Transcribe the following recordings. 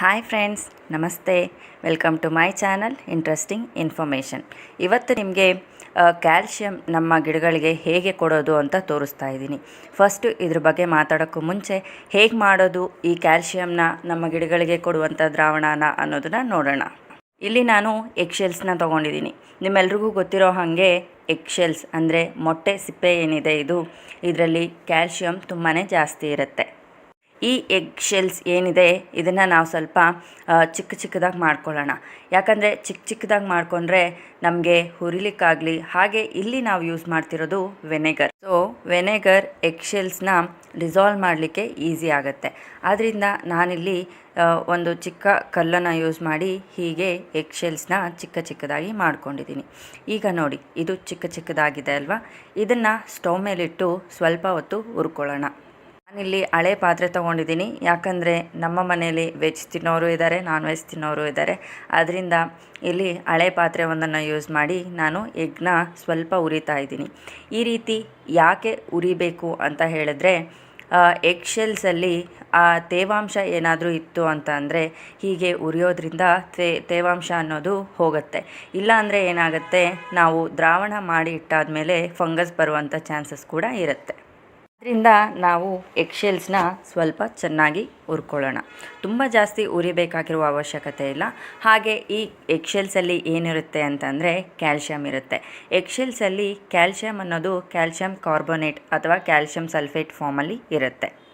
Hi friends, ನಮಸ್ತೆ. Welcome to my channel interesting information ಇವತ್ತು ನಿಮಗೆ ಕ್ಯಾಲ್ಶಿಯಂ ನಮ್ಮ ಗಿಡಗಳಿಗೆ ಹೇಗೆ ಕೊಡೋದು ಅಂತ ತೋರಿಸ್ತಾ ಇದ್ದೀನಿ. ಫಸ್ಟು ಇದ್ರ ಬಗ್ಗೆ ಮಾತಾಡೋಕ್ಕೂ ಮುಂಚೆ ಹೇಗೆ ಮಾಡೋದು, ಈ ಕ್ಯಾಲ್ಶಿಯಂನ ನಮ್ಮ ಗಿಡಗಳಿಗೆ ಕೊಡುವಂಥ ದ್ರಾವಣನ ಅನ್ನೋದನ್ನ ನೋಡೋಣ. ಇಲ್ಲಿ ನಾನು ಎಕ್ಸೆಲ್ಸ್ನ ತೊಗೊಂಡಿದ್ದೀನಿ. ನಿಮ್ಮೆಲ್ರಿಗೂ ಗೊತ್ತಿರೋ ಹಾಗೆ ಎಕ್ಸೆಲ್ಸ್ ಅಂದರೆ ಮೊಟ್ಟೆ ಸಿಪ್ಪೆ ಏನಿದೆ ಇದು. ಇದರಲ್ಲಿ ಕ್ಯಾಲ್ಶಿಯಂ ತುಂಬಾ ಜಾಸ್ತಿ ಇರುತ್ತೆ. ಈ ಎಗ್ ಶೆಲ್ಸ್ ಏನಿದೆ, ಇದನ್ನು ನಾವು ಸ್ವಲ್ಪ ಚಿಕ್ಕ ಚಿಕ್ಕದಾಗಿ ಮಾಡ್ಕೊಳ್ಳೋಣ. ಯಾಕಂದರೆ ಚಿಕ್ಕ ಚಿಕ್ಕದಾಗಿ ಮಾಡಿಕೊಂಡ್ರೆ ನಮಗೆ ಹುರಿಲಿಕ್ಕಾಗಲಿ, ಹಾಗೆ ಇಲ್ಲಿ ನಾವು ಯೂಸ್ ಮಾಡ್ತಿರೋದು ವೆನೆಗರ್ ಸೊ ವೆನೆಗರ್ ಎಗ್ ಶೆಲ್ಸ್ನ ಡಿಸಾಲ್ವ್ ಮಾಡಲಿಕ್ಕೆ ಈಸಿ ಆಗುತ್ತೆ. ಆದ್ದರಿಂದ ನಾನಿಲ್ಲಿ ಒಂದು ಚಿಕ್ಕ ಕಲ್ಲನ್ನು ಯೂಸ್ ಮಾಡಿ ಹೀಗೆ ಎಗ್ ಶೆಲ್ಸ್ನ ಚಿಕ್ಕ ಚಿಕ್ಕದಾಗಿ ಮಾಡ್ಕೊಂಡಿದ್ದೀನಿ ಈಗ ನೋಡಿ, ಇದು ಚಿಕ್ಕ ಚಿಕ್ಕದಾಗಿದೆ ಅಲ್ವಾ? ಇದನ್ನು ಸ್ಟವ್ ಮೇಲಿಟ್ಟು ಸ್ವಲ್ಪ ಹೊತ್ತು ಹುರ್ಕೊಳ್ಳೋಣ. ನಾನಿಲ್ಲಿ ಹಳೆ ಪಾತ್ರೆ ತೊಗೊಂಡಿದ್ದೀನಿ. ಯಾಕಂದರೆ ನಮ್ಮ ಮನೆಯಲ್ಲಿ ವೆಜ್ ತಿನ್ನೋರು ಇದ್ದಾರೆ ನಾನ್ ವೆಜ್ ತಿನ್ನೋರು ಇದ್ದಾರೆ ಅದರಿಂದ ಇಲ್ಲಿ ಹಳೆ ಪಾತ್ರೆ ಒಂದನ್ನು ಯೂಸ್ ಮಾಡಿ ನಾನು ಎಗ್ನ ಸ್ವಲ್ಪ ಉರಿತಾ ಇದ್ದೀನಿ. ಈ ರೀತಿ ಯಾಕೆ ಉರಿಬೇಕು ಅಂತ ಹೇಳಿದ್ರೆ ಎಗ್ ಶೆಲ್ಸಲ್ಲಿ ಆ ತೇವಾಂಶ ಏನಾದರೂ ಇತ್ತು ಅಂತ ಅಂದರೆ ಹೀಗೆ ಉರಿಯೋದ್ರಿಂದ ತೇ, ತೇವಾಂಶ ಅನ್ನೋದು ಹೋಗುತ್ತೆ. ಇಲ್ಲಾಂದರೆ ಏನಾಗುತ್ತೆ, ನಾವು ದ್ರಾವಣ ಮಾಡಿ ಇಟ್ಟಾದಮೇಲೆ ಫಂಗಸ್ ಬರುವಂಥ ಚಾನ್ಸಸ್ ಕೂಡ ಇರುತ್ತೆ. ಅದರಿಂದ ನಾವು ಎಕ್ಸೆಲ್ಸ್ನ ಸ್ವಲ್ಪ ಚೆನ್ನಾಗಿ ಹುರ್ಕೊಳ್ಳೋಣ. ತುಂಬ ಜಾಸ್ತಿ ಉರಿಬೇಕಾಗಿರುವ ಅವಶ್ಯಕತೆ ಇಲ್ಲ. ಹಾಗೆ ಈ ಎಕ್ಸೆಲ್ಸಲ್ಲಿ ಏನಿರುತ್ತೆ ಅಂತಂದರೆ ಕ್ಯಾಲ್ಶಿಯಂ ಇರುತ್ತೆ. ಎಕ್ಸೆಲ್ಸಲ್ಲಿ ಕ್ಯಾಲ್ಶಿಯಂ ಅನ್ನೋದು ಕ್ಯಾಲ್ಶಿಯಂ ಕಾರ್ಬೋನೇಟ್ ಅಥವಾ ಕ್ಯಾಲ್ಶಿಯಂ ಸಲ್ಫೇಟ್ ಫಾರ್ಮಲ್ಲಿ ಇರುತ್ತೆ.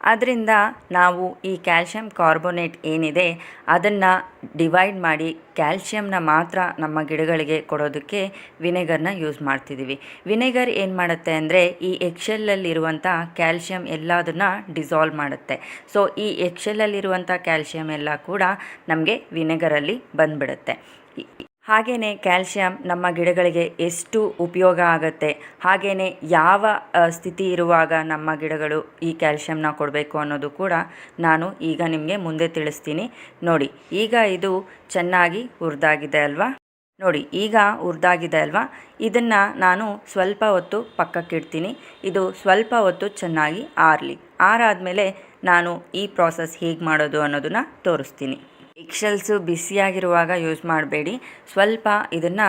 ಆದ್ದರಿಂದ ನಾವು ಈ ಕ್ಯಾಲ್ಶಿಯಂ ಕಾರ್ಬೋನೇಟ್ ಏನಿದೆ ಅದನ್ನು ಡಿವೈಡ್ ಮಾಡಿ ಕ್ಯಾಲ್ಶಿಯಂನ ಮಾತ್ರ ನಮ್ಮ ಗಿಡಗಳಿಗೆ ಕೊಡೋದಕ್ಕೆ ವಿನೆಗರ್ನ ಯೂಸ್ ಮಾಡ್ತಿದ್ದೀವಿ. ವಿನೆಗರ್ ಏನು ಮಾಡುತ್ತೆ ಅಂದರೆ ಈ ಎಕ್ಷೆಲ್ಲಲ್ಲಿರುವಂಥ ಕ್ಯಾಲ್ಶಿಯಂ ಎಲ್ಲದನ್ನು ಡಿಸಾಲ್ವ್ ಮಾಡುತ್ತೆ. ಸೊ, ಈ ಎಕ್ಷೆಲ್ಲಲ್ಲಿರುವಂಥ ಕ್ಯಾಲ್ಶಿಯಂ ಎಲ್ಲ ಕೂಡ ನಮಗೆ ವಿನೆಗರಲ್ಲಿ ಬಂದ್ಬಿಡುತ್ತೆ. ಹಾಗೆಯೇ ಕ್ಯಾಲ್ಶಿಯಂ ನಮ್ಮ ಗಿಡಗಳಿಗೆ ಎಷ್ಟು ಉಪಯೋಗ ಆಗುತ್ತೆ ಹಾಗೆಯೇ ಯಾವ ಸ್ಥಿತಿ ಇರುವಾಗ ನಮ್ಮ ಗಿಡಗಳು ಈ ಕ್ಯಾಲ್ಶಿಯಂನ ಕೊಡಬೇಕು ಅನ್ನೋದು ಕೂಡ ನಾನು ಈಗ ನಿಮಗೆ ಮುಂದೆ ತಿಳಿಸ್ತೀನಿ. ನೋಡಿ, ಈಗ ಇದು ಚೆನ್ನಾಗಿ ಹುರಿದಾಗಿದೆ ಅಲ್ವಾ? ನೋಡಿ, ಈಗ ಹುರಿದಾಗಿದೆ ಅಲ್ವಾ? ಇದನ್ನು ನಾನು ಸ್ವಲ್ಪ ಹೊತ್ತು ಪಕ್ಕಕ್ಕಿಡ್ತೀನಿ ಇದು ಸ್ವಲ್ಪ ಹೊತ್ತು ಚೆನ್ನಾಗಿ ಆರಲಿ. ಆರಾದಮೇಲೆ ನಾನು ಈ ಪ್ರಾಸೆಸ್ ಹೇಗೆ ಮಾಡೋದು ಅನ್ನೋದನ್ನು ತೋರಿಸ್ತೀನಿ. ಎಗ್ಶೆಲ್ಸು ಬಿಸಿಯಾಗಿರುವಾಗ ಯೂಸ್ ಮಾಡಬೇಡಿ. ಸ್ವಲ್ಪ ಇದನ್ನು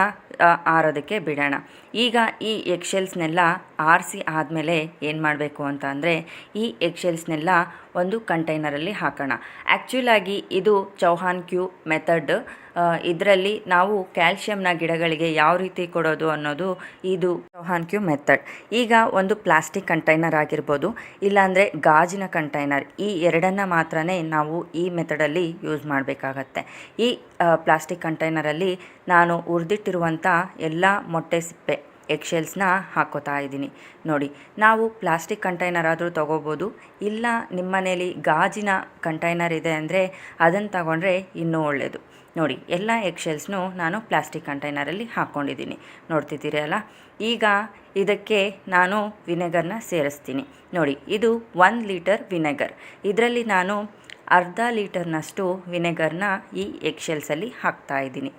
ಆರೋದಕ್ಕೆ ಬಿಡೋಣ. ಈಗ ಈ ಎಕ್ಸೆಲ್ಸ್ನೆಲ್ಲ ಆರಿಸಿ ಆದಮೇಲೆ ಏನು ಮಾಡಬೇಕು ಅಂತ ಅಂದರೆ, ಈ ಎಕ್ಸೆಲ್ಸ್ನೆಲ್ಲ ಒಂದು ಕಂಟೈನರಲ್ಲಿ ಹಾಕೋಣ. ಆ್ಯಕ್ಚುಲಾಗಿ ಇದು ಚೌಹಾನ್ ಕ್ಯೂ ಮೆಥಡ್ ಇದರಲ್ಲಿ ನಾವು ಕ್ಯಾಲ್ಶಿಯಂನ ಗಿಡಗಳಿಗೆ ಯಾವ ರೀತಿ ಕೊಡೋದು ಅನ್ನೋದು ಇದು ಚೌಹಾನ್ ಕ್ಯೂ ಮೆಥಡ್. ಈಗ ಒಂದು ಪ್ಲಾಸ್ಟಿಕ್ ಕಂಟೈನರ್ ಆಗಿರ್ಬೋದು, ಇಲ್ಲಾಂದರೆ ಗಾಜಿನ ಕಂಟೈನರ್, ಈ ಎರಡನ್ನು ಮಾತ್ರನೇ ನಾವು ಈ ಮೆಥಡಲ್ಲಿ ಯೂಸ್ ಮಾಡಬೇಕಾಗತ್ತೆ. ಈ ಪ್ಲಾಸ್ಟಿಕ್ ಕಂಟೈನರಲ್ಲಿ ನಾನು ಉರಿದಿಟ್ಟಿರುವಂಥ ಎಲ್ಲ ಮೊಟ್ಟೆ ಸಿಪ್ಪೆ ಎಗ್ಶೆಲ್ಸ್ನ ಹಾಕೋತಾ ಇದ್ದೀನಿ. ನೋಡಿ, ನಾವು ಪ್ಲಾಸ್ಟಿಕ್ ಕಂಟೈನರ್ ಆದರೂ ತೊಗೋಬೋದು, ಇಲ್ಲ ನಿಮ್ಮ ಮನೇಲಿ ಗಾಜಿನ ಕಂಟೈನರ್ ಇದೆ ಅಂದರೆ ಅದನ್ನು ತಗೊಂಡ್ರೆ ಇನ್ನೂ ಒಳ್ಳೆಯದು ನೋಡಿ, ಎಲ್ಲ ಎಗ್ಶೆಲ್ಸ್ನು ನಾನು ಪ್ಲಾಸ್ಟಿಕ್ ಕಂಟೈನರಲ್ಲಿ ಹಾಕ್ಕೊಂಡಿದ್ದೀನಿ ನೋಡ್ತಿದ್ದೀರಿ ಅಲ್ಲ? ಈಗ ಇದಕ್ಕೆ ನಾನು ವಿನೆಗರ್ನ ಸೇರಿಸ್ತೀನಿ. ನೋಡಿ, ಇದು ಒನ್ ಲೀಟರ್ ವಿನೆಗರ್. ಇದರಲ್ಲಿ ನಾನು ಅರ್ಧ ಲೀಟರ್ನಷ್ಟು ವಿನೆಗರ್ನ ಈ ಎಗ್ಶೆಲ್ಸಲ್ಲಿ ಹಾಕ್ತಾ ಇದ್ದೀನಿ.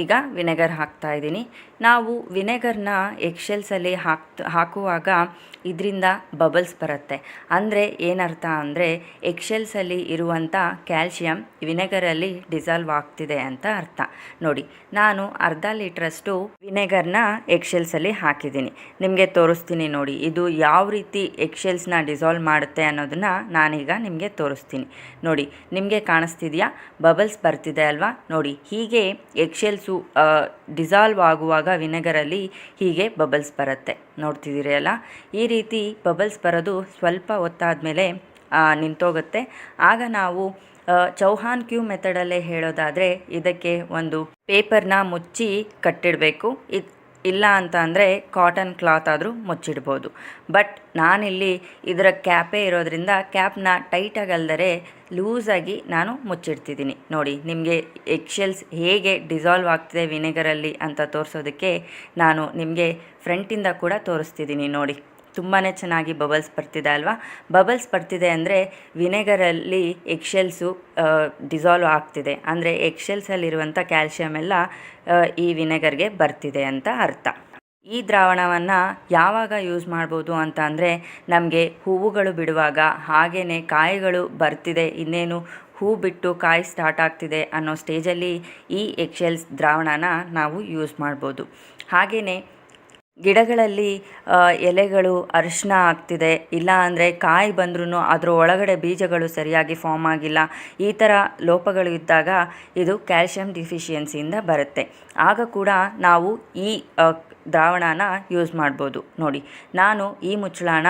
ಈಗ ವಿನೆಗರ್ ಹಾಕ್ತಾ ಇದ್ದೀನಿ. ನಾವು ವಿನೆಗರ್ನ ಎಕ್ಶೆಲ್ಸಲ್ಲಿ ಹಾಕ್ ಹಾಕುವಾಗ ಇದರಿಂದ ಬಬಲ್ಸ್ ಬರುತ್ತೆ. ಅಂದರೆ ಏನರ್ಥ ಅಂದರೆ ಎಕ್ಸೆಲ್ಸಲ್ಲಿ ಇರುವಂಥ ಕ್ಯಾಲ್ಶಿಯಂ ವಿನೆಗರಲ್ಲಿ ಡಿಸಾಲ್ವ್ ಆಗ್ತಿದೆ ಅಂತ ಅರ್ಥ. ನೋಡಿ, ನಾನು ಅರ್ಧ ಲೀಟ್ರಷ್ಟು ವಿನೆಗರ್ನ ಎಕ್ಶೆಲ್ಸಲ್ಲಿ ಹಾಕಿದ್ದೀನಿ. ನಿಮಗೆ ತೋರಿಸ್ತೀನಿ ನೋಡಿ, ಇದು ಯಾವ ರೀತಿ ಎಕ್ಸೆಲ್ಸ್ನ ಡಿಸಾಲ್ವ್ ಮಾಡುತ್ತೆ ಅನ್ನೋದನ್ನು ನಾನೀಗ ನಿಮಗೆ ತೋರಿಸ್ತೀನಿ. ನೋಡಿ, ನಿಮಗೆ ಕಾಣಿಸ್ತಿದೆಯಾ? ಬಬಲ್ಸ್ ಬರ್ತಿದೆ ಅಲ್ವಾ? ನೋಡಿ, ಹೀಗೆ ಎಗ್ಶೆಲ್ಸು ಡಿಸಾಲ್ವ್ ಆಗುವಾಗ ವಿನೆಗರಲ್ಲಿ ಹೀಗೆ ಬಬಲ್ಸ್ ಬರುತ್ತೆ. ನೋಡ್ತಿದ್ದೀರಿ ಅಲ್ಲ? ಈ ರೀತಿ ಬಬಲ್ಸ್ ಬರೋದು ಸ್ವಲ್ಪ ಹೊತ್ತಾದಮೇಲೆ ನಿಂತೋಗುತ್ತೆ. ಆಗ ನಾವು ಚೌಹಾನ್ ಕ್ಯೂ ಮೆಥಡಲ್ಲೇ ಹೇಳೋದಾದರೆ ಇದಕ್ಕೆ ಒಂದು ಪೇಪರ್ನ ಮುಚ್ಚಿ ಕಟ್ಟಿಡಬೇಕು. ಇಲ್ಲ ಅಂತ ಅಂದರೆ ಕಾಟನ್ ಕ್ಲಾತ್ ಆದರೂ ಮುಚ್ಚಿಡ್ಬೋದು. ಬಟ್ ನಾನಿಲ್ಲಿ ಇದರ ಕ್ಯಾಪೇ ಇರೋದ್ರಿಂದ ಕ್ಯಾಪ್ನ ಟೈಟಾಗಿ ಅಲ್ದರೆ ಲೂಸಾಗಿ ನಾನು ಮುಚ್ಚಿಡ್ತಿದ್ದೀನಿ. ನೋಡಿ, ನಿಮಗೆ ಎಕ್ಷೆಲ್ಸ್ ಹೇಗೆ ಡಿಸಾಲ್ವ್ ಆಗ್ತಿದೆ ವಿನೆಗರಲ್ಲಿ ಅಂತ ತೋರಿಸೋದಕ್ಕೆ ನಾನು ನಿಮಗೆ ಫ್ರಂಟಿಂದ ಕೂಡ ತೋರಿಸ್ತಿದ್ದೀನಿ ನೋಡಿ. ತುಂಬಾ ಚೆನ್ನಾಗಿ ಬಬಲ್ಸ್ ಬರ್ತಿದೆ ಅಲ್ವಾ? ಬಬಲ್ಸ್ ಬರ್ತಿದೆ ಅಂದರೆ ವಿನೆಗರಲ್ಲಿ ಎಕ್ಷೆಲ್ಸು ಡಿಸಾಲ್ವ್ ಆಗ್ತಿದೆ. ಅಂದರೆ ಎಕ್ಷೆಲ್ಸಲ್ಲಿರುವಂಥ ಕ್ಯಾಲ್ಶಿಯಂ ಎಲ್ಲ ಈ ವಿನೆಗರ್ಗೆ ಬರ್ತಿದೆ ಅಂತ ಅರ್ಥ. ಈ ದ್ರಾವಣವನ್ನು ಯಾವಾಗ ಯೂಸ್ ಮಾಡ್ಬೋದು ಅಂತ ಅಂದರೆ ನಮಗೆ ಹೂವುಗಳು ಬಿಡುವಾಗ ಹಾಗೆಯೇ ಕಾಯಿಗಳು ಬರ್ತಿದೆ, ಇನ್ನೇನು ಹೂ ಬಿಟ್ಟು ಕಾಯಿ ಸ್ಟಾರ್ಟ್ ಆಗ್ತಿದೆ ಅನ್ನೋ ಸ್ಟೇಜಲ್ಲಿ ಈ ಎಕ್ಷೆಲ್ಸ್ ದ್ರಾವಣನ ನಾವು ಯೂಸ್ ಮಾಡ್ಬೋದು. ಹಾಗೆಯೇ ಗಿಡಗಳಲ್ಲಿ ಎಲೆಗಳು ಅರಿಶಿನ ಆಗ್ತಿದೆ. ಇಲ್ಲ ಅಂದರೆ ಕಾಯಿ ಬಂದ್ರೂ ಅದರ ಒಳಗಡೆ ಬೀಜಗಳು ಸರಿಯಾಗಿ ಫಾರ್ಮ್ ಆಗಿಲ್ಲ. ಈ ಥರ ಲೋಪಗಳು ಇದ್ದಾಗ ಇದು ಕ್ಯಾಲ್ಶಿಯಂ ಡಿಫಿಷಿಯನ್ಸಿಯಿಂದ ಬರುತ್ತೆ. ಆಗ ಕೂಡ ನಾವು ಈ ದ್ರಾವಣನ ಯೂಸ್ ಮಾಡ್ಬೋದು. ನೋಡಿ, ನಾನು ಈ ಮುಚ್ಚಳನ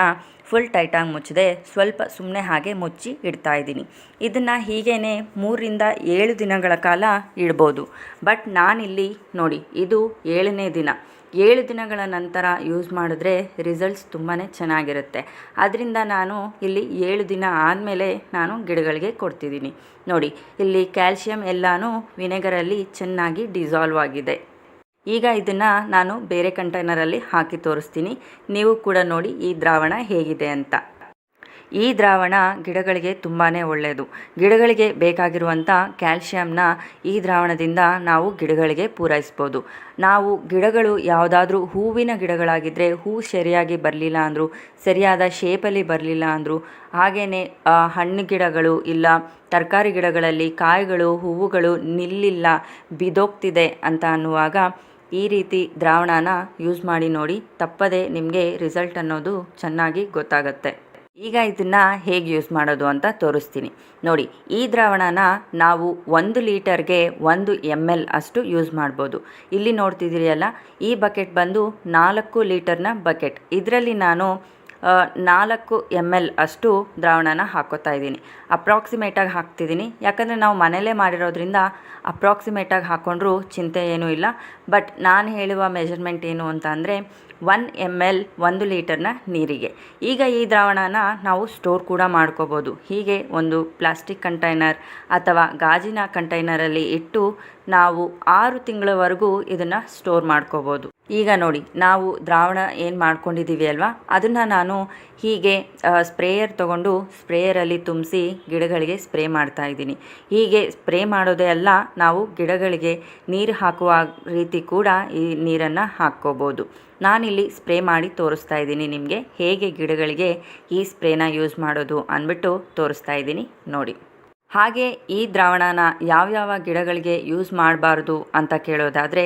ಫುಲ್ ಟೈಟಾಗಿ ಮುಚ್ಚದೆ. ಸ್ವಲ್ಪ ಸುಮ್ಮನೆ ಹಾಗೆ ಮುಚ್ಚಿ ಇಡ್ತಾ ಇದ್ದೀನಿ. ಇದನ್ನು ಹೀಗೇ ಮೂರರಿಂದ ಏಳು ದಿನಗಳ ಕಾಲ ಇಡ್ಬೋದು. ಬಟ್ ನಾನಿಲ್ಲಿ, ನೋಡಿ, ಇದು ಏಳನೇ ದಿನ. ಏಳು ದಿನಗಳ ನಂತರ ಯೂಸ್ ಮಾಡಿದ್ರೆ ರಿಸಲ್ಟ್ಸ್ ತುಂಬಾ ಚೆನ್ನಾಗಿರುತ್ತೆ. ಅದರಿಂದ ನಾನು ಇಲ್ಲಿ ಏಳು ದಿನ ಆದಮೇಲೆ ನಾನು ಗಿಡಗಳಿಗೆ ಕೊಡ್ತಿದ್ದೀನಿ. ನೋಡಿ, ಇಲ್ಲಿ ಕ್ಯಾಲ್ಶಿಯಂ ಎಲ್ಲನೂ ವಿನೆಗರಲ್ಲಿ ಚೆನ್ನಾಗಿ ಡಿಸಾಲ್ವ್ ಆಗಿದೆ. ಈಗ ಇದನ್ನು ನಾನು ಬೇರೆ ಕಂಟೈನರಲ್ಲಿ ಹಾಕಿ ತೋರಿಸ್ತೀನಿ. ನೀವು ಕೂಡ ನೋಡಿ ಈ ದ್ರಾವಣ ಹೇಗಿದೆ ಅಂತ. ಈ ದ್ರಾವಣ ಗಿಡಗಳಿಗೆ ತುಂಬಾ ಒಳ್ಳೆಯದು ಗಿಡಗಳಿಗೆ ಬೇಕಾಗಿರುವಂಥ ಕ್ಯಾಲ್ಶಿಯಂನ ಈ ದ್ರಾವಣದಿಂದ ನಾವು ಗಿಡಗಳಿಗೆ ಪೂರೈಸ್ಬೋದು. ನಾವು ಗಿಡಗಳು ಯಾವುದಾದ್ರೂ ಹೂವಿನ ಗಿಡಗಳಾಗಿದ್ದರೆ ಹೂ ಸರಿಯಾಗಿ ಬರಲಿಲ್ಲ ಅಂದರು, ಸರಿಯಾದ ಶೇಪಲ್ಲಿ ಬರಲಿಲ್ಲ ಅಂದರು ಹಾಗೆಯೇ ಹಣ್ಣು ಗಿಡಗಳು ಇಲ್ಲ, ತರಕಾರಿ ಗಿಡಗಳಲ್ಲಿ ಕಾಯಿಗಳು, ಹೂವುಗಳು ನಿಲ್ಲಿಲ್ಲ, ಬಿದೋಗ್ತಿದೆ ಅಂತ ಅನ್ನುವಾಗ ಈ ರೀತಿ ದ್ರಾವಣನ ಯೂಸ್ ಮಾಡಿ ನೋಡಿ ತಪ್ಪದೆ ನಿಮಗೆ ರಿಸಲ್ಟ್ ಅನ್ನೋದು ಚೆನ್ನಾಗಿ ಗೊತ್ತಾಗುತ್ತೆ. ಈಗ ಇದನ್ನು ಹೇಗೆ ಯೂಸ್ ಮಾಡೋದು ಅಂತ ತೋರಿಸ್ತೀನಿ. ನೋಡಿ, ಈ ದ್ರಾವಣನ ನಾವು ಒಂದು ಲೀಟರ್ಗೆ ಒಂದು ಎಂ ಎಲ್ ಅಷ್ಟು ಯೂಸ್ ಮಾಡ್ಬೋದು. ಇಲ್ಲಿ ನೋಡ್ತಿದ್ದೀರಿಯಲ್ಲ ಈ ಬಕೆಟ್ ಬಂದು ನಾಲ್ಕು ಲೀಟರ್ನ ಬಕೆಟ್ ಇದರಲ್ಲಿ ನಾನು ನಾಲ್ಕು ಎಂ ಎಲ್ ಅಷ್ಟು ದ್ರಾವಣನ ಹಾಕೋತಾ ಇದ್ದೀನಿ. ಅಪ್ರಾಕ್ಸಿಮೇಟಾಗಿ ಹಾಕ್ತಿದ್ದೀನಿ. ಯಾಕಂದರೆ ನಾವು ಮನೇಲೇ ಮಾಡಿರೋದ್ರಿಂದ ಅಪ್ರಾಕ್ಸಿಮೇಟಾಗಿ ಹಾಕ್ಕೊಂಡ್ರೂ ಚಿಂತೆ ಏನೂ ಇಲ್ಲ. ಬಟ್ ನಾನು ಹೇಳುವ ಮೆಜರ್ಮೆಂಟ್ ಏನು ಅಂತ ಅಂದರೆ ಒನ್ ಎಂ ಎಲ್ ಒಂದು ಲೀಟರ್ನ ನೀರಿಗೆ. ಈಗ ಈ ದ್ರಾವಣನ ನಾವು ಸ್ಟೋರ್ ಕೂಡ ಮಾಡ್ಕೋಬೋದು. ಹೀಗೆ ಒಂದು ಪ್ಲಾಸ್ಟಿಕ್ ಕಂಟೈನರ್ ಅಥವಾ ಗಾಜಿನ ಕಂಟೈನರಲ್ಲಿ ಇಟ್ಟು ನಾವು ಆರು ತಿಂಗಳವರೆಗೂ ಇದನ್ನು ಸ್ಟೋರ್ ಮಾಡ್ಕೋಬೋದು. ಈಗ ನೋಡಿ, ನಾವು ದ್ರಾವಣ ಏನು ಮಾಡ್ಕೊಂಡಿದ್ದೀವಿ ಅಲ್ವಾ? ಅದನ್ನು ನಾನು ಹೀಗೆ ಸ್ಪ್ರೇಯರ್ ತಗೊಂಡು ಸ್ಪ್ರೇಯರಲ್ಲಿ ತುಂಬಿಸಿ ಗಿಡಗಳಿಗೆ ಸ್ಪ್ರೇ ಮಾಡ್ತಾ ಇದ್ದೀನಿ. ಹೀಗೆ ಸ್ಪ್ರೇ ಮಾಡೋದೇ ಅಲ್ಲ, ನಾವು ಗಿಡಗಳಿಗೆ ನೀರು ಹಾಕುವ ರೀತಿ ಕೂಡ ಈ ನೀರನ್ನು ಹಾಕ್ಕೋಬೋದು. ನಾನಿಲ್ಲಿ ಸ್ಪ್ರೇ ಮಾಡಿ ತೋರಿಸ್ತಾ ಇದ್ದೀನಿ ನಿಮಗೆ. ಹೇಗೆ ಗಿಡಗಳಿಗೆ ಈ ಸ್ಪ್ರೇನ ಯೂಸ್ ಮಾಡೋದು ಅಂದ್ಬಿಟ್ಟು ತೋರಿಸ್ತಾ ಇದ್ದೀನಿ ನೋಡಿ. ಹಾಗೆ ಈ ದ್ರಾವಣನ ಯಾವ್ಯಾವ ಗಿಡಗಳಿಗೆ ಯೂಸ್ ಮಾಡಬಾರ್ದು ಅಂತ ಕೇಳೋದಾದರೆ,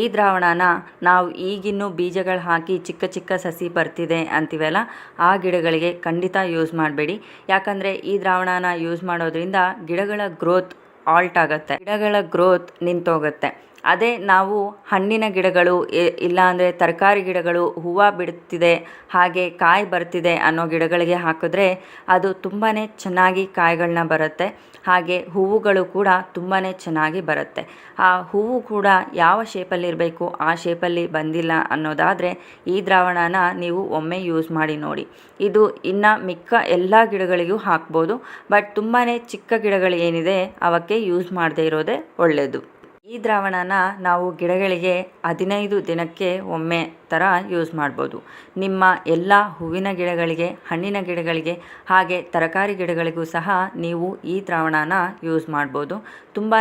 ಈ ದ್ರಾವಣನ ನಾವು ಈಗಿನ್ನೂ ಬೀಜಗಳು ಹಾಕಿ ಚಿಕ್ಕ ಚಿಕ್ಕ ಸಸಿ ಬರ್ತಿದೆ ಅಂತೀವಲ್ಲ, ಆ ಗಿಡಗಳಿಗೆ ಖಂಡಿತ ಯೂಸ್ ಮಾಡಬೇಡಿ. ಯಾಕಂದರೆ ಈ ದ್ರಾವಣನ ಯೂಸ್ ಮಾಡೋದ್ರಿಂದ ಗಿಡಗಳ ಗ್ರೋತ್ ಆಲ್ಟ್ ಆಗುತ್ತೆ. ಗಿಡಗಳ ಗ್ರೋತ್ ನಿಂತೋಗುತ್ತೆ. ಅದೇ ನಾವು ಹಣ್ಣಿನ ಗಿಡಗಳು ಇಲ್ಲ ಇಲ್ಲಾಂದರೆ ತರಕಾರಿ ಗಿಡಗಳು, ಹೂವು ಬಿಡುತ್ತಿದೆ ಹಾಗೆ ಕಾಯಿ ಬರ್ತಿದೆ ಅನ್ನೋ ಗಿಡಗಳಿಗೆ ಹಾಕಿದ್ರೆ ಅದು ತುಂಬಾ ಚೆನ್ನಾಗಿ ಕಾಯಿಗಳನ್ನ ಬರುತ್ತೆ. ಹಾಗೆ ಹೂವುಗಳು ಕೂಡ ತುಂಬಾ ಚೆನ್ನಾಗಿ ಬರುತ್ತೆ. ಆ ಹೂವು ಕೂಡ ಯಾವ ಶೇಪಲ್ಲಿರಬೇಕು ಆ ಶೇಪಲ್ಲಿ ಬಂದಿಲ್ಲ ಅನ್ನೋದಾದರೆ ಈ ದ್ರಾವಣನ ನೀವು ಒಮ್ಮೆ ಯೂಸ್ ಮಾಡಿ ನೋಡಿ. ಇದು ಇನ್ನು ಮಿಕ್ಕ ಎಲ್ಲ ಗಿಡಗಳಿಗೂ ಹಾಕ್ಬೋದು, ಬಟ್ ತುಂಬಾ ಚಿಕ್ಕ ಗಿಡಗಳು ಏನಿದೆ ಅವಕ್ಕೆ ಯೂಸ್ ಮಾಡದೇ ಇರೋದೇ ಒಳ್ಳೆಯದು ಈ ದ್ರಾವಣನ ನಾವು ಗಿಡಗಳಿಗೆ ಹದಿನೈದು ದಿನಕ್ಕೆ ಒಮ್ಮೆ ಥರ ಯೂಸ್ ಮಾಡ್ಬೋದು. ನಿಮ್ಮ ಎಲ್ಲ ಹೂವಿನ ಗಿಡಗಳಿಗೆ, ಹಣ್ಣಿನ ಗಿಡಗಳಿಗೆ, ಹಾಗೆ ತರಕಾರಿ ಗಿಡಗಳಿಗೂ ಸಹ ನೀವು ಈ ದ್ರಾವಣನ ಯೂಸ್ ಮಾಡ್ಬೋದು. ತುಂಬಾ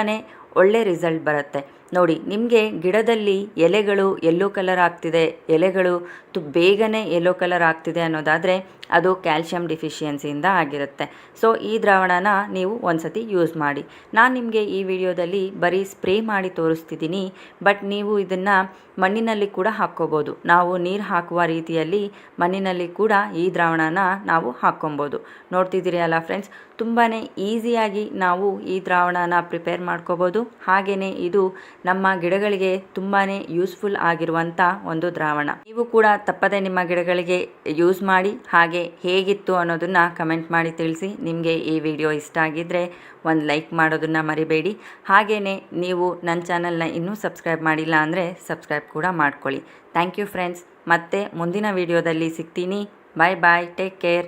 ಒಳ್ಳೆ ರಿಸಲ್ಟ್ ಬರುತ್ತೆ. ನೋಡಿ, ನಿಮಗೆ ಗಿಡದಲ್ಲಿ ಎಲೆಗಳು ಯೆಲ್ಲೋ ಕಲರ್ ಆಗ್ತಿದೆ, ಎಲೆಗಳು ತು ಬೇಗನೆ ಯೆಲ್ಲೋ ಕಲರ್ ಆಗ್ತಿದೆ ಅನ್ನೋದಾದರೆ ಅದು ಕ್ಯಾಲ್ಶಿಯಂ ಡಿಫಿಷಿಯನ್ಸಿಯಿಂದ ಆಗಿರುತ್ತೆ. ಸೊ ಈ ದ್ರಾವಣನ ನೀವು ಒಂದ್ಸತಿ ಯೂಸ್ ಮಾಡಿ. ನಾನು ನಿಮಗೆ ಈ ವಿಡಿಯೋದಲ್ಲಿ ಬರೀ ಸ್ಪ್ರೇ ಮಾಡಿ ತೋರಿಸ್ತಿದ್ದೀನಿ ಬಟ್ ನೀವು ಇದನ್ನು ಮಣ್ಣಿನಲ್ಲಿ ಕೂಡ ಹಾಕ್ಕೋಬೋದು. ನಾವು ನೀರು ಹಾಕುವ ರೀತಿಯಲ್ಲಿ ಮಣ್ಣಿನಲ್ಲಿ ಕೂಡ ಈ ದ್ರಾವಣನ ನಾವು ಹಾಕ್ಕೊಬೋದು. ನೋಡ್ತಿದ್ದೀರಿ ಅಲ್ಲ ಫ್ರೆಂಡ್ಸ್ ತುಂಬಾ ಈಸಿಯಾಗಿ ನಾವು ಈ ದ್ರಾವಣನ ಪ್ರಿಪೇರ್ ಮಾಡ್ಕೋಬೋದು. ಹಾಗೆಯೇ ಇದು ನಮ್ಮ ಗಿಡಗಳಿಗೆ ತುಂಬಾ ಯೂಸ್ಫುಲ್ ಆಗಿರುವಂಥ ಒಂದು ದ್ರಾವಣ. ನೀವು ಕೂಡ ತಪ್ಪದೆ ನಿಮ್ಮ ಗಿಡಗಳಿಗೆ ಯೂಸ್ ಮಾಡಿ, ಹಾಗೆ ಹೇಗಿತ್ತು ಅನ್ನೋದನ್ನು ಕಮೆಂಟ್ ಮಾಡಿ ತಿಳಿಸಿ. ನಿಮಗೆ ಈ ವಿಡಿಯೋ ಇಷ್ಟ ಆಗಿದ್ದರೆ ಒಂದು ಲೈಕ್ ಮಾಡೋದನ್ನು ಮರಿಬೇಡಿ. ಹಾಗೆಯೇ ನೀವು ನನ್ನ ಚಾನಲ್ನ ಇನ್ನೂ ಸಬ್ಸ್ಕ್ರೈಬ್ ಮಾಡಿಲ್ಲ ಅಂದರೆ ಸಬ್ಸ್ಕ್ರೈಬ್ ಕೂಡ ಮಾಡ್ಕೊಳ್ಳಿ. Thank you friends. ಮತ್ತೆ ಮುಂದಿನ ವಿಡಿಯೋದಲ್ಲಿ ಸಿಗ್ತೀನಿ. Bye bye. Take care.